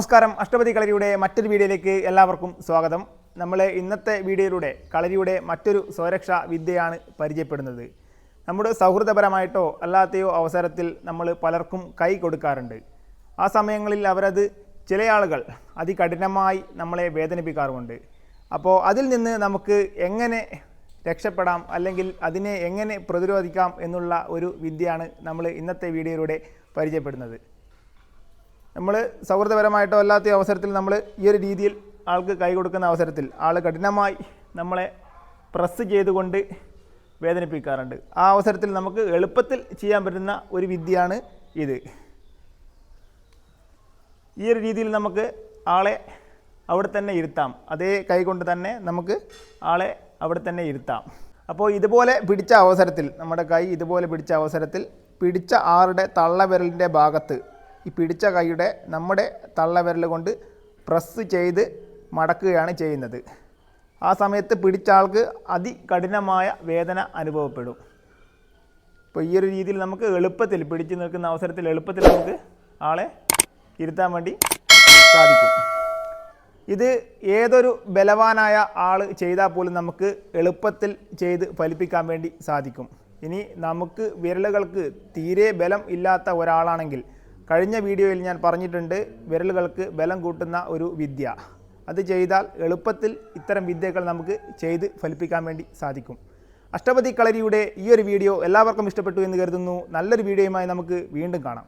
നമസ്കാരം. അഷ്ടപതി കളരിയുടെ മറ്റൊരു വീഡിയോയിലേക്ക് എല്ലാവർക്കും സ്വാഗതം. നമ്മൾ ഇന്നത്തെ വീഡിയോയിലൂടെ കളരിയുടെ മറ്റൊരു സ്വരക്ഷാ വിദ്യയാണ് പരിചയപ്പെടുന്നത്. നമ്മുടെ സൗഹൃദപരമായിട്ടോ അല്ലാത്തയോ അവസരത്തിൽ നമ്മൾ പലർക്കും കൈ കൊടുക്കാറുണ്ട്. ആ സമയങ്ങളിൽ അവരത് ചില ആളുകൾ അതികഠിനമായി നമ്മളെ വേദനിപ്പിക്കാറുമുണ്ട്. അപ്പോൾ അതിൽ നിന്ന് നമുക്ക് എങ്ങനെ രക്ഷപ്പെടാം അല്ലെങ്കിൽ അതിനെ എങ്ങനെ പ്രതിരോധിക്കാം എന്നുള്ള ഒരു വിദ്യയാണ് നമ്മൾ ഇന്നത്തെ വീഡിയോയിലൂടെ പരിചയപ്പെടുന്നത്. നമ്മൾ സൗഹൃദപരമായിട്ടോ അല്ലാത്ത അവസരത്തിൽ നമ്മൾ ഈ ഒരു രീതിയിൽ ആൾക്ക് കൈ കൊടുക്കുന്ന അവസരത്തിൽ ആൾ കഠിനമായി നമ്മളെ പ്രസ് ചെയ്തുകൊണ്ട് വേദനിപ്പിക്കാറുണ്ട്. ആ അവസരത്തിൽ നമുക്ക് എളുപ്പത്തിൽ ചെയ്യാൻ പറ്റുന്ന ഒരു വിദ്യയാണ് ഇത്. ഈ ഒരു രീതിയിൽ നമുക്ക് ആളെ അവിടെ തന്നെ ഇരുത്താം. അതേ കൈകൊണ്ട് തന്നെ നമുക്ക് ആളെ അവിടെ തന്നെ ഇരുത്താം. അപ്പോൾ ഇതുപോലെ പിടിച്ച അവസരത്തിൽ നമ്മുടെ കൈ ഇതുപോലെ പിടിച്ച അവസരത്തിൽ പിടിച്ച ആളുടെ തള്ളവിരലിന്റെ ഭാഗത്ത് ഈ പിടിച്ച കൈയുടെ നമ്മുടെ തള്ളവിരൽ കൊണ്ട് പ്രസ് ചെയ്ത് മടക്കുകയാണ് ചെയ്യുന്നത്. ആ സമയത്ത് പിടിച്ച ആൾക്ക് അതികഠിനമായ വേദന അനുഭവപ്പെടും. ഇപ്പോൾ ഈ ഒരു രീതിയിൽ നമുക്ക് എളുപ്പത്തിൽ പിടിച്ചു നിൽക്കുന്ന അവസരത്തിൽ എളുപ്പത്തിൽ നമുക്ക് ആളെ ഇരുത്താൻ വേണ്ടി സാധിക്കും. ഇത് ഏതൊരു ബലവാനായ ആൾ ചെയ്താൽ പോലും നമുക്ക് എളുപ്പത്തിൽ ചെയ്ത് ഫലിപ്പിക്കാൻ വേണ്ടി സാധിക്കും. ഇനി നമുക്ക് വിരലുകൾക്ക് തീരെ ബലം ഇല്ലാത്ത ഒരാളാണെങ്കിൽ കഴിഞ്ഞ വീഡിയോയിൽ ഞാൻ പറഞ്ഞിട്ടുണ്ട് വിരലുകൾക്ക് ബലം കൂട്ടുന്ന ഒരു വിദ്യ. അത് ചെയ്താൽ എളുപ്പത്തിൽ ഇത്തരം വിദ്യകൾ നമുക്ക് ചെയ്ത് ഫലിപ്പിക്കാൻ വേണ്ടി സാധിക്കും. അഷ്ടപതി കളരിയുടെ ഈ ഒരു വീഡിയോ എല്ലാവർക്കും ഇഷ്ടപ്പെട്ടു എന്ന് കരുതുന്നു. നല്ലൊരു വീഡിയോയുമായി നമുക്ക് വീണ്ടും കാണാം.